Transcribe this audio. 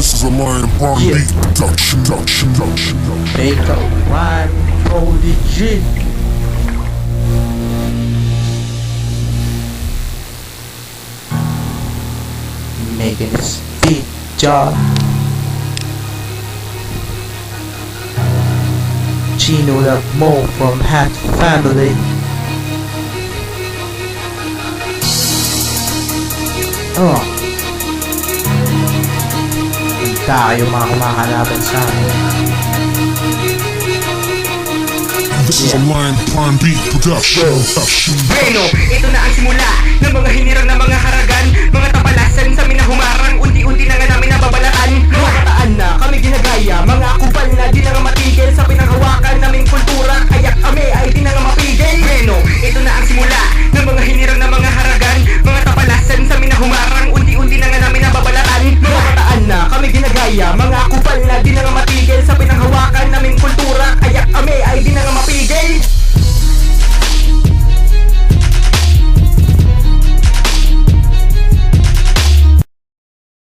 This is a Lion Prime Yeah. Beat production, production, production, production. Ride, holy G. Making this beat, job. Chino Love Mo from Hat Family. Oh. Ang tayo mga kumakalaban sa amin. This is a Lion Prime Beat production, production. Bueno, ito na ang simula ng mga hinirang na mga Miami